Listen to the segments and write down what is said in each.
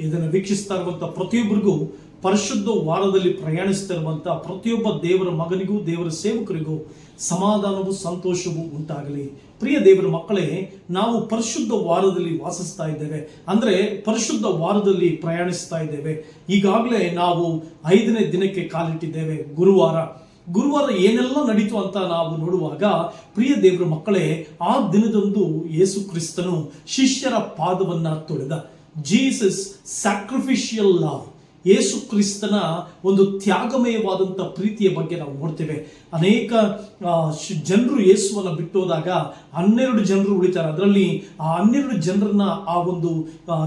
ಇದನ್ನು ವೀಕ್ಷಿಸ್ತಾ ಇರುವಂಥ ಪ್ರತಿಯೊಬ್ಬರಿಗೂ ಪರಿಶುದ್ಧ ವಾರದಲ್ಲಿ ಪ್ರಯಾಣಿಸ್ತಾ ಇರುವಂಥ ಪ್ರತಿಯೊಬ್ಬ ದೇವರ ಮಗನಿಗೂ, ದೇವರ ಸೇವಕರಿಗೂ ಸಮಾಧಾನವೂ ಸಂತೋಷವೂ ಉಂಟಾಗಲಿ. ಪ್ರಿಯ ದೇವರ ಮಕ್ಕಳೇ, ನಾವು ಪರಿಶುದ್ಧ ವಾರದಲ್ಲಿ ವಾಸಿಸ್ತಾ ಇದ್ದೇವೆ. ಅಂದ್ರೆ ಪರಿಶುದ್ಧ ವಾರದಲ್ಲಿ ಪ್ರಯಾಣಿಸ್ತಾ ಇದ್ದೇವೆ. ಈಗಾಗಲೇ ನಾವು ಐದನೇ ದಿನಕ್ಕೆ ಕಾಲಿಟ್ಟಿದ್ದೇವೆ, ಗುರುವಾರ. ಗುರುವಾರ ಏನೆಲ್ಲ ನಡೀತು ಅಂತ ನಾವು ನೋಡುವಾಗ, ಪ್ರಿಯ ದೇವರ ಮಕ್ಕಳೇ, ಆ ದಿನದಂದು ಯೇಸು ಕ್ರಿಸ್ತನು ಶಿಷ್ಯರ ಪಾದವನ್ನು ತೊಳೆದ. Jesus' sacrificial love. ಯೇಸು ಕ್ರಿಸ್ತನ ಒಂದು ತ್ಯಾಗಮಯವಾದಂಥ ಪ್ರೀತಿಯ ಬಗ್ಗೆ ನಾವು ನೋಡ್ತೇವೆ. ಅನೇಕ ಜನರು ಯೇಸುವನ್ನ ಬಿಟ್ಟೋದಾಗ ಹನ್ನೆರಡು ಜನರು ಉಳಿತಾರೆ. ಅದರಲ್ಲಿ ಆ ಹನ್ನೆರಡು ಜನರನ್ನ ಆ ಒಂದು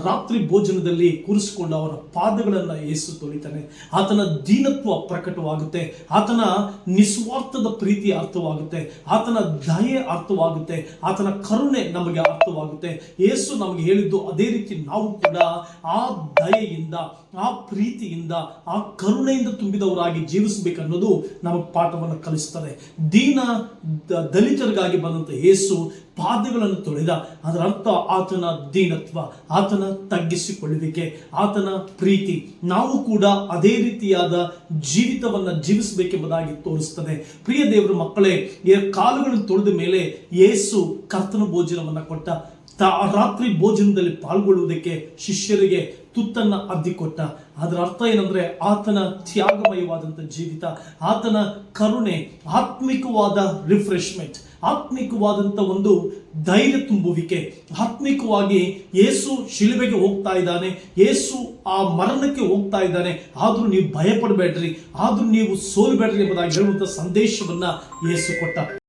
ರಾತ್ರಿ ಭೋಜನದಲ್ಲಿ ಕೂರಿಸಿಕೊಂಡು ಅವರ ಪಾದಗಳನ್ನ ಯೇಸು ತೊಳಿತಾನೆ. ಆತನ ದೀನತ್ವ ಪ್ರಕಟವಾಗುತ್ತೆ. ಆತನ ನಿಸ್ವಾರ್ಥದ ಪ್ರೀತಿ ಅರ್ಥವಾಗುತ್ತೆ. ಆತನ ದಯೆ ಅರ್ಥವಾಗುತ್ತೆ. ಆತನ ಕರುಣೆ ನಮಗೆ ಅರ್ಥವಾಗುತ್ತೆ. ಯೇಸು ನಮಗೆ ಹೇಳಿದ್ದು ಅದೇ ರೀತಿ ನಾವು ಕೂಡ ಆ ದಯೆಯಿಂದ, ಆ ಪ್ರೀತಿಯಿಂದ, ಆ ಕರುಣೆಯಿಂದ ತುಂಬಿದವರಾಗಿ ಜೀವಿಸಬೇಕನ್ನೋದು ನಮಗೆ ಪಾಠವನ್ನು ಕಲಿಸ್ತಾರೆ. ದೀನ ದಲಿತರಿಗಾಗಿ ಬಂದಂತ ಯೇಸು ಪಾದಗಳನ್ನು ತೊಳೆದ, ಅದರ ಅರ್ಥ ಆತನ ದೀನತ್ವ, ಆತನ ತಗ್ಗಿಸಿಕೊಳ್ಳುವಿಕೆ, ಆತನ ಪ್ರೀತಿ. ನಾವು ಕೂಡ ಅದೇ ರೀತಿಯಾದ ಜೀವಿತವನ್ನ ಜೀವಿಸಬೇಕೆಂಬುದಾಗಿ ತೋರಿಸ್ತದೆ. ಪ್ರಿಯ ದೇವರ ಮಕ್ಕಳೇ ಕಾಲುಗಳನ್ನು ತೊಳೆದ ಮೇಲೆ ಯೇಸು ಕರ್ತನ ಭೋಜನವನ್ನ ಕೊಟ್ಟ ರಾತ್ರಿ ಭೋಜನದಲ್ಲಿ ಪಾಲ್ಗೊಳ್ಳುವುದಕ್ಕೆ ಶಿಷ್ಯರಿಗೆ ತುತ್ತನ್ನ ಅದ್ದಿಕೊಟ್ಟ ಅದರ ಅರ್ಥ ಏನಂದ್ರೆ ಆತನ ತ್ಯಾಗಮಯವಾದಂಥ ಜೀವಿತ, ಆತನ ಕರುಣೆ, ಆತ್ಮಿಕವಾದ ರಿಫ್ರೆಶ್ಮೆಂಟ್ ಆತ್ಮಿಕವಾದಂಥ ಒಂದು ಧೈರ್ಯ ತುಂಬುವಿಕೆ. ಆತ್ಮಿಕವಾಗಿ ಏಸು ಶಿಲುಬೆಗೆ ಹೋಗ್ತಾ ಇದ್ದಾನೆ, ಏಸು ಆ ಮರಣಕ್ಕೆ ಹೋಗ್ತಾ ಇದ್ದಾನೆ. ಆದರೂ ನೀವು ಭಯಪಡಬೇಡ್ರಿ, ಆದರೂ ನೀವು ಸೋಲ್ಬೇಡ್ರಿ ಎಂಬುದಾಗಿ ಹೇಳುವಂಥ ಸಂದೇಶವನ್ನು ಏಸು ಕೊಟ್ಟ.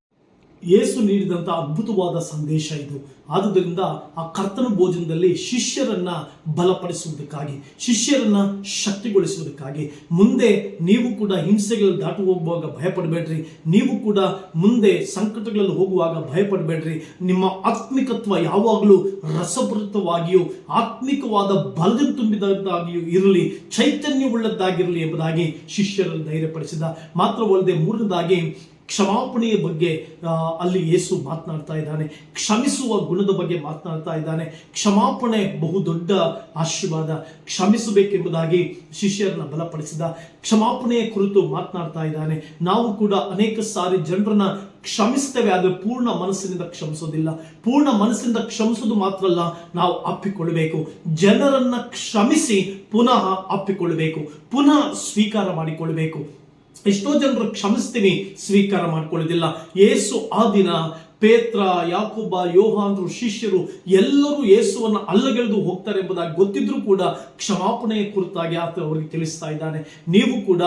ಯೇಸು ನೀಡಿದಂಥ ಅದ್ಭುತವಾದ ಸಂದೇಶ ಇದು. ಆದುದರಿಂದ ಆ ಕರ್ತನ ಭೋಜನದಲ್ಲಿ ಶಿಷ್ಯರನ್ನ ಬಲಪಡಿಸುವುದಕ್ಕಾಗಿ, ಶಿಷ್ಯರನ್ನ ಶಕ್ತಿಗೊಳಿಸುವುದಕ್ಕಾಗಿ ಮುಂದೆ ನೀವು ಕೂಡ ಹಿಂಸೆಗಳಲ್ಲಿ ದಾಟು ಹೋಗುವಾಗ ಭಯಪಡಬೇಡ್ರಿ. ನೀವು ಕೂಡ ಮುಂದೆ ಸಂಕಟಗಳಲ್ಲಿ ಹೋಗುವಾಗ ಭಯಪಡಬೇಡ್ರಿ. ನಿಮ್ಮ ಆತ್ಮಿಕತ್ವ ಯಾವಾಗಲೂ ರಸಭರಿತವಾಗಿಯೂ ಆತ್ಮಿಕವಾದ ಬಲದಿಂದ ತುಂಬಿದಾಗಿಯೂ ಇರಲಿ, ಚೈತನ್ಯವುಳ್ಳದ್ದಾಗಿರಲಿ ಎಂಬುದಾಗಿ ಶಿಷ್ಯರನ್ನು ಧೈರ್ಯಪಡಿಸಿದ. ಮಾತ್ರವಲ್ಲದೆ ಮೂರನೇದಾಗಿ ಕ್ಷಮಾಪಣೆಯ ಬಗ್ಗೆ ಅಲ್ಲಿ ಯೇಸು ಮಾತನಾಡ್ತಾ ಇದ್ದಾನೆ. ಕ್ಷಮಿಸುವ ಗುಣದ ಬಗ್ಗೆ ಮಾತನಾಡ್ತಾ ಇದ್ದಾನೆ. ಕ್ಷಮಾಪಣೆ ಬಹುದೊಡ್ಡ ಆಶೀರ್ವಾದ. ಕ್ಷಮಿಸಬೇಕೆಂಬುದಾಗಿ ಶಿಷ್ಯರನ್ನ ಬಲಪಡಿಸಿದ. ಕ್ಷಮಾಪಣೆಯ ಕುರಿತು ಮಾತನಾಡ್ತಾ ಇದ್ದಾನೆ. ನಾವು ಕೂಡ ಅನೇಕ ಸಾರಿ ಜನರನ್ನ ಕ್ಷಮಿಸ್ತೇವೆ, ಆದರೆ ಪೂರ್ಣ ಮನಸ್ಸಿನಿಂದ ಕ್ಷಮಿಸೋದಿಲ್ಲ. ಪೂರ್ಣ ಮನಸ್ಸಿನಿಂದ ಕ್ಷಮಿಸೋದು ಮಾತ್ರ ಅಲ್ಲ ನಾವು ಅಪ್ಪಿಕೊಳ್ಳಬೇಕು. ಜನರನ್ನ ಕ್ಷಮಿಸಿ ಪುನಃ ಅಪ್ಪಿಕೊಳ್ಳಬೇಕು. ಪುನಃ ಸ್ವೀಕಾರ ಮಾಡಿಕೊಳ್ಳಬೇಕು. ಎಷ್ಟೋ ಜನರು ಕ್ಷಮಿಸ್ತೀನಿ ಸ್ವೀಕಾರ ಮಾಡ್ಕೊಳ್ಳೋದಿಲ್ಲ. ಏಸು ಆ ದಿನ ಪೇತ್ರ ಯಾಕೊಬ್ಬ ಯೋಹಾನ್ರು, ಶಿಷ್ಯರು ಎಲ್ಲರೂ ಯೇಸುವನ್ನು ಅಲ್ಲಗೆಳೆದು ಹೋಗ್ತಾರೆ ಎಂಬುದಾಗಿ ಗೊತ್ತಿದ್ರೂ ಕೂಡ ಕ್ಷಮಾಪಣೆಯ ಕುರಿತಾಗಿ ಆತ ಅವರಿಗೆ ತಿಳಿಸ್ತಾ ಇದ್ದಾನೆ. ನೀವು ಕೂಡ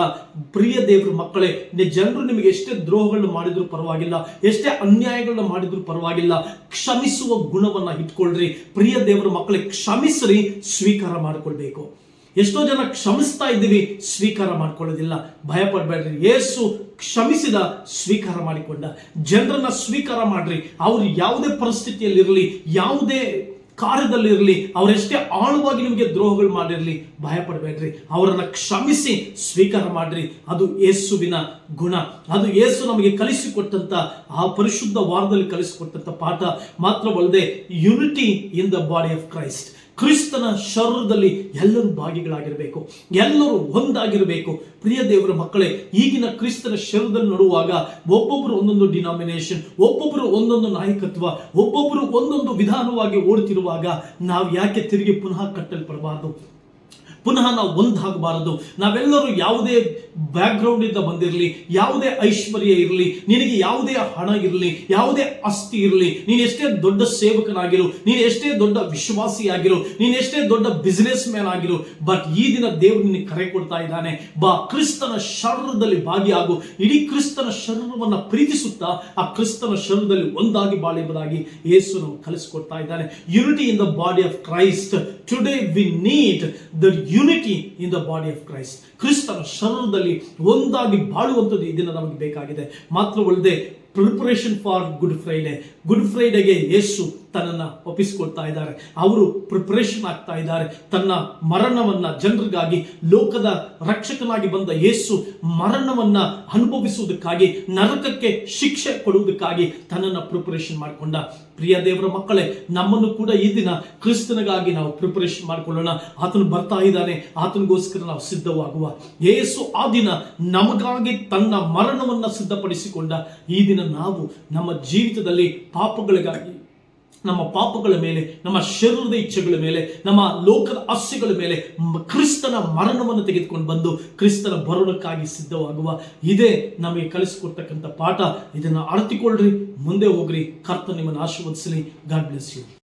ಪ್ರಿಯ ದೇವರ ಮಕ್ಕಳೇ ಜನರು ನಿಮಗೆ ಎಷ್ಟೇ ದ್ರೋಹಗಳನ್ನು ಮಾಡಿದ್ರು ಪರವಾಗಿಲ್ಲ, ಎಷ್ಟೇ ಅನ್ಯಾಯಗಳನ್ನ ಮಾಡಿದ್ರು ಪರವಾಗಿಲ್ಲ, ಕ್ಷಮಿಸುವ ಗುಣವನ್ನ ಇಟ್ಕೊಳ್ರಿ. ಪ್ರಿಯ ದೇವರ ಮಕ್ಕಳೇ, ಕ್ಷಮಿಸ್ರಿ, ಸ್ವೀಕಾರ ಮಾಡಿಕೊಳ್ಬೇಕು. ಎಷ್ಟೋ ಜನ ಕ್ಷಮಿಸ್ತಾ ಇದ್ದೀವಿ, ಸ್ವೀಕಾರ ಮಾಡ್ಕೊಳ್ಳೋದಿಲ್ಲ. ಭಯಪಡಬೇಡ್ರಿ. ಯೇಸು ಕ್ಷಮಿಸಿದ, ಸ್ವೀಕಾರ ಮಾಡಿಕೊಂಡ. ಜನರನ್ನ ಸ್ವೀಕಾರ ಮಾಡ್ರಿ. ಅವ್ರು ಯಾವುದೇ ಪರಿಸ್ಥಿತಿಯಲ್ಲಿರಲಿ, ಯಾವುದೇ ಕಾರ್ಯದಲ್ಲಿರಲಿ, ಅವರೆಷ್ಟೇ ಆಳವಾಗಿ ನಿಮಗೆ ದ್ರೋಹಗಳು ಮಾಡಿರಲಿ, ಭಯಪಡಬೇಡ್ರಿ. ಅವರನ್ನು ಕ್ಷಮಿಸಿ, ಸ್ವೀಕಾರ ಮಾಡ್ರಿ. ಅದು ಯೇಸುವಿನ ಗುಣ. ಅದು ಯೇಸು ನಮಗೆ ಕಲಿಸಿಕೊಟ್ಟಂತ, ಆ ಪರಿಶುದ್ಧ ವಾರದಲ್ಲಿ ಕಲಿಸಿಕೊಟ್ಟಂತ ಪಾಠ ಮಾತ್ರವಲ್ಲದೆ unity in the body of Christ ಕ್ರಿಸ್ತನ ಶರೀರದಲ್ಲಿ ಎಲ್ಲರೂ ಭಾಗಿಗಳಾಗಿರಬೇಕು, ಎಲ್ಲರೂ ಒಂದಾಗಿರಬೇಕು. ಪ್ರಿಯ ದೇವರ ಮಕ್ಕಳೇ, ಈಗಿನ ಕ್ರಿಸ್ತನ ಶರೀರದಲ್ಲಿ ನೋಡುವಾಗ ಒಬ್ಬೊಬ್ಬರು ಒಂದೊಂದು ಡಿನಾಮಿನೇಷನ್ ಒಬ್ಬೊಬ್ಬರು ಒಂದೊಂದು ನಾಯಕತ್ವ ಒಬ್ಬೊಬ್ಬರು ಒಂದೊಂದು ವಿಧಾನವಾಗಿ ಓಡುತ್ತಿರುವಾಗ ನಾವು ಯಾಕೆ ತಿರುಗಿ ಪುನಃ ಕಟ್ಟಲ್ಪಡಬಾರದು? ಪುನಃ ನಾವು ಒಂದಾಗಬಾರದು. ನಾವೆಲ್ಲರೂ ಯಾವುದೇ ಬ್ಯಾಕ್ಗ್ರೌಂಡ್ ಇಂದ ಬಂದಿರಲಿ, ಯಾವುದೇ ಐಶ್ವರ್ಯ ಇರಲಿ, ನಿನಗೆ ಯಾವುದೇ ಹಣ ಇರಲಿ, ಯಾವುದೇ ಆಸ್ತಿ ಇರಲಿ, ನೀನು ಎಷ್ಟೇ ದೊಡ್ಡ ಸೇವಕನಾಗಿರು, ನೀನು ಎಷ್ಟೇ ದೊಡ್ಡ ವಿಶ್ವಾಸಿಯಾಗಿರು ನೀನು ಎಷ್ಟೇ ದೊಡ್ಡ ಬಿಸ್ನೆಸ್ ಮ್ಯಾನ್ ಆಗಿರು ಬಟ್ ಈ ದಿನ ದೇವರು ನಿನಗೆ ಕರೆ ಕೊಡ್ತಾ ಇದ್ದಾನೆ, ಬಾ, ಕ್ರಿಸ್ತನ ಶರೀರದಲ್ಲಿ ಭಾಗಿಯಾಗು. ಇಡೀ ಕ್ರಿಸ್ತನ ಶರೀರವನ್ನು ಪ್ರೀತಿಸುತ್ತಾ ಆ ಕ್ರಿಸ್ತನ ಶರೀರದಲ್ಲಿ ಒಂದಾಗಿ ಬಾಳೆಂಬುದಾಗಿ ಯೇಸು ಕಲಿಸಿಕೊಡ್ತಾ ಇದ್ದಾನೆ. Unity in the body of Christ today we need the unity in the body of Christ ಕ್ರಿಸ್ತನ ಶರೀರದಲ್ಲಿ ಒಂದಾಗಿ ಬಾಳುವಂಥದ್ದು ಇದನ್ನು ದಿನ ನಮಗೆ ಬೇಕಾಗಿದೆ. ಮಾತ್ರವಲ್ಲದೆ preparation for Good Friday Good ಫ್ರೈಡೆಗೆ Yesu ತನ್ನನ್ನ ಒಪ್ಪಿಸ್ಕೊಳ್ತಾ ಇದ್ದಾರೆ. ಅವರು ಪ್ರಿಪರೇಷನ್ ಆಗ್ತಾ ಇದ್ದಾರೆ. ತನ್ನ ಮರಣವನ್ನ ಜನರಿಗಾಗಿ, ಲೋಕದ ರಕ್ಷಕನಾಗಿ ಬಂದ ಯೇಸು ಮರಣವನ್ನ ಅನುಭವಿಸುವುದಕ್ಕಾಗಿ, ನರಕಕ್ಕೆ ಶಿಕ್ಷೆ ಕೊಡುವುದಕ್ಕಾಗಿ ತನ್ನನ್ನು ಪ್ರಿಪರೇಷನ್ ಮಾಡಿಕೊಂಡ. ಪ್ರಿಯ ದೇವರ ಮಕ್ಕಳೇ, ನಮ್ಮನ್ನು ಕೂಡ ಈ ದಿನ ಕ್ರಿಸ್ತನಿಗಾಗಿ ನಾವು ಪ್ರಿಪರೇಷನ್ ಮಾಡಿಕೊಳ್ಳೋಣ. ಆತನು ಬರ್ತಾ ಇದ್ದಾನೆ. ಆತನಿಗೋಸ್ಕರ ನಾವು ಸಿದ್ಧವಾಗುವ. ಯೇಸು ಆ ದಿನ ನಮಗಾಗಿ ತನ್ನ ಮರಣವನ್ನ ಸಿದ್ಧಪಡಿಸಿಕೊಂಡ. ಈ ದಿನ ನಾವು ನಮ್ಮ ಜೀವಿತದಲ್ಲಿ ಪಾಪಗಳಿಗಾಗಿ ನಮ್ಮ ಪಾಪಗಳ ಮೇಲೆ, ನಮ್ಮ ಶರೀರದ ಇಚ್ಛೆಗಳ ಮೇಲೆ, ನಮ್ಮ ಲೋಕದ ಆಸೆಗಳ ಮೇಲೆ ಕ್ರಿಸ್ತನ ಮರಣವನ್ನು ತೆಗೆದುಕೊಂಡು ಬಂದು ಕ್ರಿಸ್ತನ ಬರುಣಕ್ಕಾಗಿ ಸಿದ್ಧವಾಗುವ ಇದೇ ನಮಗೆ ಕಲಿಸಿಕೊಡ್ತಕ್ಕಂಥ ಪಾಠ. ಇದನ್ನು ಅರ್ತಿಕೊಳ್ಳ್ರಿ ಮುಂದೆ ಹೋಗ್ರಿ. ಕರ್ತ ನಿಮ್ಮನ್ನು ಆಶೀರ್ವದಿಸಲಿ. God bless you